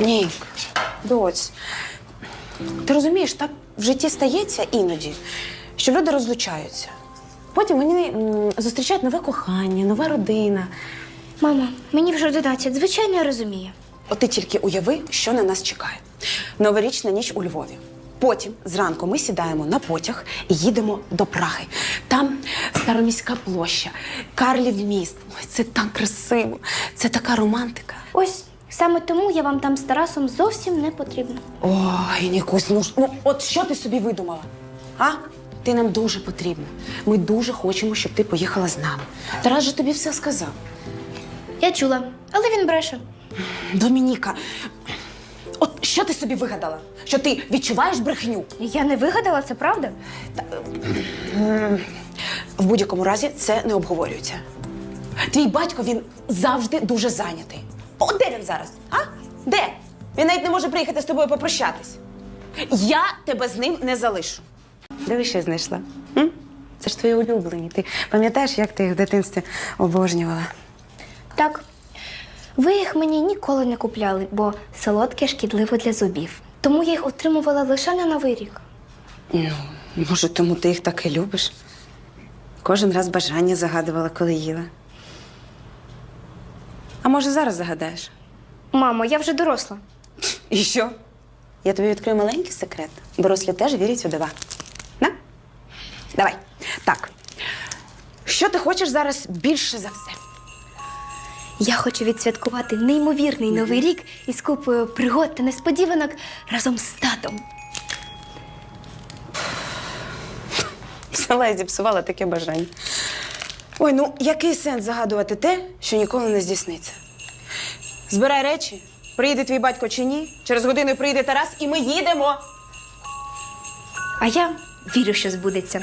Ні, доць. Ти розумієш, так в житті стається іноді, що люди розлучаються. Потім вони м, зустрічають нове кохання, нова родина. Мамо, мені вже 11, звичайно, я розумію. От ти тільки уяви, що на нас чекає. Новорічна ніч у Львові. Потім зранку ми сідаємо на потяг і їдемо до Праги. Там староміська площа, Карлів міст. Ой, це так красиво, це така романтика. Ось саме тому я вам там з Тарасом зовсім не потрібна. Ой, Нікусь, ну, ж- ну от що ти собі видумала? А? Ти нам дуже потрібна. Ми дуже хочемо, щоб ти поїхала з нами. Тарас же тобі все сказав. Я чула, але він бреше. Домініка, от що ти собі вигадала? Що ти відчуваєш брехню? Я не вигадала, це правда? В будь-якому разі це не обговорюється. Твій батько він завжди дуже зайнятий. Зараз? А? Де? Він навіть не може приїхати з тобою попрощатись. Я тебе з ним не залишу. Диви, що я знайшла. М? Це ж твої улюблені. Ти пам'ятаєш, як ти їх в дитинстві обожнювала? Так. Ви їх мені ніколи не купляли, бо солодке шкідливо для зубів. Тому я їх отримувала лише на Новий рік. Ну, може, тому ти їх так і любиш. Кожен раз бажання загадувала, коли їла. А може, зараз загадаєш? Мамо, я вже доросла. І що? Я тобі відкрию маленький секрет. Дорослі теж вірять у дива. На? Давай. Так. Що ти хочеш зараз більше за все? Я хочу відсвяткувати неймовірний новий рік із купою пригод та несподіванок разом з татом. Взяла і зіпсувала таке бажання. Ой, ну який сенс загадувати те, що ніколи не здійсниться? Збирай речі, приїде твій батько чи ні. Через годину прийде Тарас, і ми їдемо. А я вірю, що збудеться.